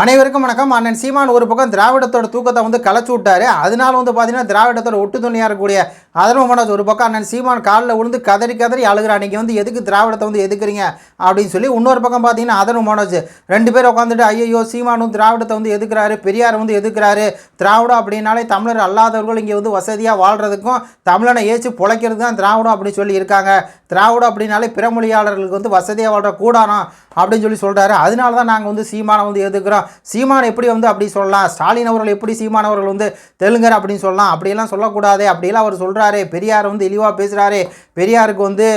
அனைவருக்கும் வணக்கம். அண்ணன் சீமான் ஒரு பக்கம் திராவிடத்தோட தூக்கத்தை வந்து கலைச்சு விட்டாரு. அதனால வந்து பார்த்தீங்கன்னா திராவிடத்தோட ஒட்டு துணியாக இருக்கக்கூடிய அதர்ம மனோஜ் ஒரு பக்கம் அண்ணன் சீமான் காலில் விழுந்து கதறி கதறி அழுகிறா நீங்கள் வந்து எதுக்கு திராவிடத்தை வந்து எதுக்குறீங்க அப்படின்னு சொல்லி இன்னொரு பக்கம் பார்த்தீங்கன்னா அதர்ம மனோஜ் ரெண்டு பேர் உட்காந்துட்டு ஐயோ சீமானும் திராவிடத்தை வந்து எதுக்குறாரு பெரியார் வந்து எதுக்குறாரு திராவிடம் அப்படின்னாலே தமிழர் அல்லாதவர்கள் இங்கே வந்து வசதியாக வாழ்கிறதுக்கும் தமிழனை ஏச்சு பிழைக்கிறது தான் திராவிடம் அப்படின்னு சொல்லி இருக்காங்க. திராவிடம் அப்படின்னாலே பிற மொழியாளர்களுக்கு வந்து வசதியாக வாழ்கிற கூடாரம் அப்படின்னு சொல்லி சொல்கிறாரு அதனால தான் நாங்கள் வந்து சீமானை வந்து எதுக்குறோம் சீமான் எப்படி வந்து அப்படி சொல்லலாம்? ஸ்டாலின் அவர்கள் எப்படி சீமான் அவர்கள் வந்து தெலுங்கர் அப்படின்னு சொல்லலாம்? அப்படியெல்லாம் சொல்லக்கூடாது. அப்படியெல்லாம் அவர் சொல்கிறாரு பெரியார் வந்து இழிவாக பேசுகிறாரு பெரியாருக்கு வந்து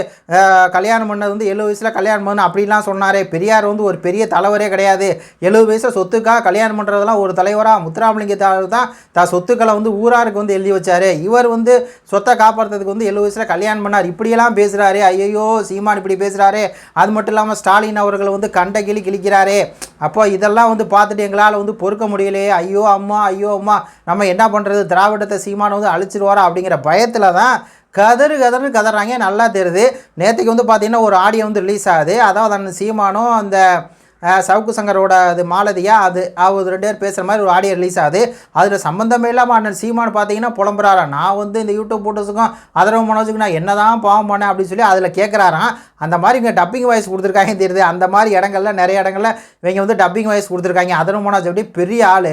கல்யாணம் பண்ணது வந்து எழுபது வயசில் கல்யாணம் பண்ணு அப்படிலாம் சொன்னார். பெரியார் வந்து ஒரு பெரிய தலைவரே கிடையாது. எழுபது வயசில் சொத்துக்காக கல்யாணம் பண்ணுறதெல்லாம் ஒரு தலைவராக முத்துராமலிங்க தலைவர் தான் தான் சொத்துக்களை வந்து ஊராருக்கு வந்து எழுதி வச்சார். இவர் வந்து சொத்தை காப்பாற்றுறதுக்கு வந்து எழுபது வயசில் கல்யாணம் பண்ணார். இப்படியெல்லாம் பேசுகிறாரு ஐயோ சீமான் இப்படி பேசுகிறாரு அது மட்டும் இல்லாமல் ஸ்டாலின் அவர்கள் வந்து கண்ட கிளி கிழிக்கிறாரு. அப்போ இதெல்லாம் வந்து பார்த்துட்டு எங்களால் வந்து பொறுக்க முடியலையே. ஐயோ அம்மா ஐயோ அம்மா. நம்ம என்ன பண்ணுறது திராவிடத்தை சீமானை வந்து அழிச்சிருவாரா அப்படிங்கிற பயத்தில் தான் கதறு கதறு கதறாங்க. நல்லா தெரியுது. நேற்றுக்கு வந்து பார்த்திங்கன்னா ஒரு ஆடியோ வந்து ரிலீஸ் ஆகுது. அதாவது அந்த சீமானும் அந்த சவுக்கு சங்கரோட அது மாலதியா அது அவர் ரெண்டு பேர் பேசுகிற மாதிரி ஒரு ஆடியோ ரிலீஸ் ஆகுது. அதில் சம்மந்தமே இல்லாமல் அண்ணன் சீமான் பார்த்தீங்கன்னா புலம்புறாரா? நான் வந்து இந்த யூடியூப் போட்டோஸுக்கும் அதரவு மனோஜுக்கு நான் என்ன தான் பாவம் பண்ணேன் அப்படின்னு சொல்லி அதில் கேட்குறாராம் அந்த மாதிரி இங்கே டப்பிங் வாய்ஸ் கொடுத்துருக்காங்க தெரியுது. அந்த மாதிரி இடங்கள்ல நிறைய இடங்கள்ல இவங்க வந்து டப்பிங் வாய்ஸ் கொடுத்துருக்காங்க. அதரவு மனோஜ் அப்படி பெரிய ஆள்.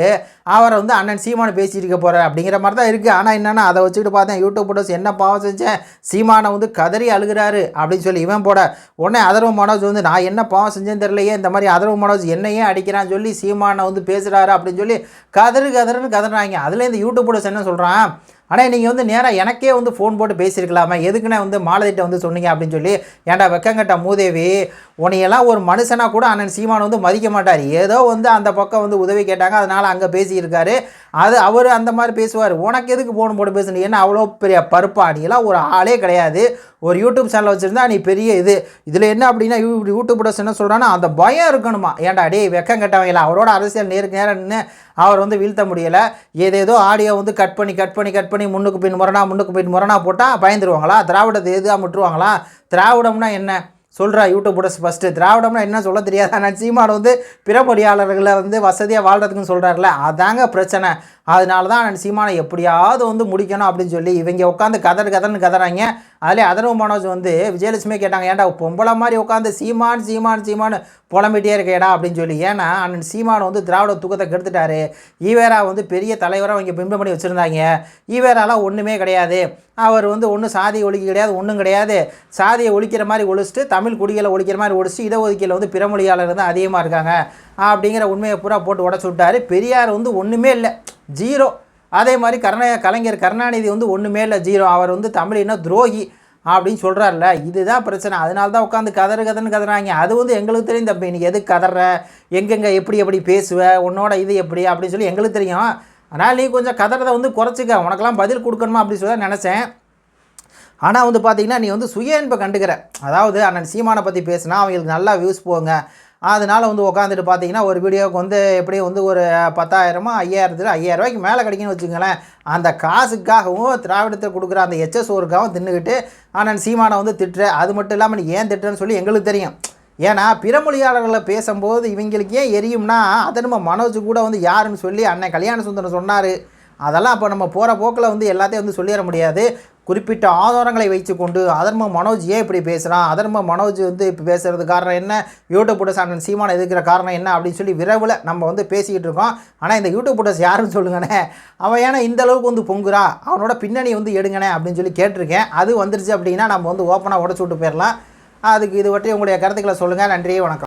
அவரை வந்து அண்ணன் சீமானு பேசியிருக்க இருக்க போகிறார் அப்படிங்கிற மாதிரி தான் இருக்குது ஆனால் என்னென்னா அதை வச்சுக்கிட்டு பார்த்தேன். யூடியூப் போட்டோஸ் என்ன பாவம் செஞ்சேன்? சீமானை வந்து கதறி அழுகிறாரு அப்படின்னு சொல்லி இவன் போட உடனே அதர்வ மனோஜ் வந்து நான் என்ன பாவம் செஞ்சேன்னு தெரியலையே இந்த மாதிரி கதவு மனோஜ் என்னையே அடிக்கிறான்னு சொல்லி சீமானை வந்து பேசுகிறாரு அப்படின்னு சொல்லி கதறு கதறுன்னு கதறாங்க அதில் இந்த யூடியூப் என்ன சொல்கிறான் ஆனால் நீங்கள் வந்து நேராக எனக்கே வந்து ஃபோன் போட்டு பேசியிருக்கலாமா. எதுக்குண்ணே வந்து மாலதிட்ட வந்து சொன்னீங்க அப்படின்னு சொல்லி ஏன்டா வெக்கங்கட்ட மூதேவி உனையெல்லாம் ஒரு மனுஷனாக கூட அண்ணன் சீமான் வந்து மதிக்க மாட்டார். ஏதோ வந்து அந்த பக்கம் வந்து உதவி கேட்டாங்க அதனால் அங்கே பேசியிருக்காரு. அது அவர் அந்த மாதிரி பேசுவார். உனக்கு எதுக்கு ஃபோன் போட்டு பேசணும் ஏன்னா அவ்வளோ பெரிய பருப்பா எல்லாம் ஒரு ஆளே கிடையாது. ஒரு யூடியூப் சேனல் வச்சுருந்தா நீ பெரிய இது. இதில் என்ன அப்படின்னா யூ யூடியூபர்ஸ் என்ன சொல்கிறான்னா அந்த பயம் இருக்கணுமா? ஏன்டா டே வெக்கம் கட்டவங்களா அவரோட அரசியல் நேருக்கு நேரம் நின்று அவர் வந்து வீழ்த்த முடியலை. ஏதேதோ ஆடியோ வந்து கட் பண்ணி கட் பண்ணி கட் பண்ணி முன்னுக்கு பின் முரணா முன்னுக்கு பின் முரணா போட்டால் பயந்துருவாங்களா? திராவிடத்தை எதுவாக முட்டுருவாங்களா? திராவிடம்னா என்ன? சொல்கிறா யூடியூபர்ஸ் ஃபஸ்ட்டு திராவிடம்னா என்ன சொல்ல தெரியாது? ஆனால் சீமான் வந்து பிற மொழியாளர்களை வந்து வசதியாக வாழ்கிறதுக்குன்னு சொல்கிறாருல அதாங்க பிரச்சனை. அதனால தான் நான் சீமானை எப்படியாவது வந்து முடிக்கணும் அப்படின்னு சொல்லி இவங்க உட்காந்து கதறு கதர்னு கதறாங்க. அதிலே அதர்வ மனோஜ் வந்து விஜயலட்சுமி கேட்டாங்க ஏன்டா பொம்பளை மாதிரி உட்காந்து சீமான் சீமான் சீமான் புலம்பிட்டே இருக்கேடா அப்படின்னு சொல்லி. ஏன்னா அண்ணன் சீமான் வந்து திராவிட தூக்கத்தை கெடுத்துட்டாரு. ஈவேரா வந்து பெரிய தலைவராக அவங்க பிம்பம் பண்ணி வச்சுருந்தாங்க. ஈவேராலாம் ஒன்றுமே கிடையாது. அவர் வந்து ஒன்றும் சாதி ஒழிக்க கிடையாது ஒன்றும் கிடையாது. சாதியை ஒழிக்கிற மாதிரி ஒழிச்சிட்டு தமிழ் குடிகளை ஒழிக்கிற மாதிரி ஒழிச்சு இடஒதுக்கீட்டில் வந்து பிறமொழியாளர் தான் அதிகமாக இருக்காங்க. அப்படிங்கிற உண்மையை பூரா போட்டு உடச்சு விட்டாரு. பெரியார் வந்து ஒன்றுமே இல்லை. ஜீரோ. அதே மாதிரி கருணா கலைஞர் கருணாநிதி வந்து ஒன்றுமே இல்லை ஜீரோ. அவர் வந்து தமிழினா துரோகி அப்படின்னு சொல்கிறார்ல இதுதான் பிரச்சனை. அதனால தான் உட்காந்து கதறு கதன்னு கதறாங்க. அது வந்து எங்களுக்கு தெரியும் தம்பி. நீ எதுக்கு கதற? எங்கெங்கே எப்படி எப்படி பேசுவ? உன்னோட இது எப்படி? அப்படின்னு சொல்லி எங்களுக்கு தெரியும். ஆனால் நீ கொஞ்சம் கதறதை வந்து குறைச்சிக்க. உனக்கெல்லாம் பதில் கொடுக்கணுமா அப்படின்னு சொல்லி தான் நினச்சேன். ஆனால் வந்து பார்த்திங்கன்னா நீ வந்து சுய இன்பை கண்டுக்கிற. அதாவது அண்ணன் சீமானை பற்றி பேசுனா அவங்களுக்கு நல்லா வியூஸ் போங்க. அதனால் வந்து உட்காந்துட்டு பார்த்தீங்கன்னா ஒரு வீடியோவுக்கு வந்து எப்படியும் வந்து ஒரு பத்தாயிரமோ ஐயாயிரத்துல ஐயாயிரம் ரூபாய்க்கு மேலே கிடைக்குன்னு வச்சுக்கோங்களேன். அந்த காசுக்காகவும் திராவிடத்தை கொடுக்குற அந்த எச்எஸ் ஒருக்காகவும் தின்னுக்கிட்டு ஆனால் சீமானை வந்து திட்டுற அது மட்டும் இல்லாமல் நீ ஏன் திட்டுறேன்னு சொல்லி எங்களுக்கு தெரியும். ஏன்னா பிற மொழியாளர்களை பேசும்போது இவங்களுக்கு ஏன் எரியும்னா அதை நம்ம மனோஜ் கூட வந்து யாருன்னு சொல்லி அண்ணன் கல்யாண சுந்தரம் சொன்னார். அதெல்லாம் அப்போ நம்ம போகிற போக்கில் வந்து எல்லாத்தையும் வந்து சொல்லிட முடியாது. குறிப்பிட்ட ஆதாரங்களை வைத்துக்கொண்டு அதர்ம மனோஜ் ஏன் இப்படி பேசுகிறான் அதர்ம மனோஜ் வந்து இப்போ பேசுகிறது காரணம் என்ன? யூடியூப் புட்டஸ் அண்ணன் சீமான இருக்கிற காரணம் என்ன அப்படின்னு சொல்லி விரைவில் நம்ம வந்து பேசிக்கிட்டு இருக்கோம். ஆனால் இந்த யூடியூப் புட்டஸ் யாருன்னு சொல்லுங்கண்ணே. அவன் ஏன்னா இந்த அளவுக்கு வந்து பொங்குறா. அவனோட பின்னணி வந்து எடுங்கண்ணே அப்படின்னு சொல்லி கேட்டிருக்கேன். அது வந்துருச்சு அப்படின்னா நம்ம வந்து ஓப்பனாக உடச்சு விட்டு போயிடலாம். அதுக்கு இது பற்றி உங்களுடைய கருத்துக்களை சொல்லுங்கள் நன்றி வணக்கம்.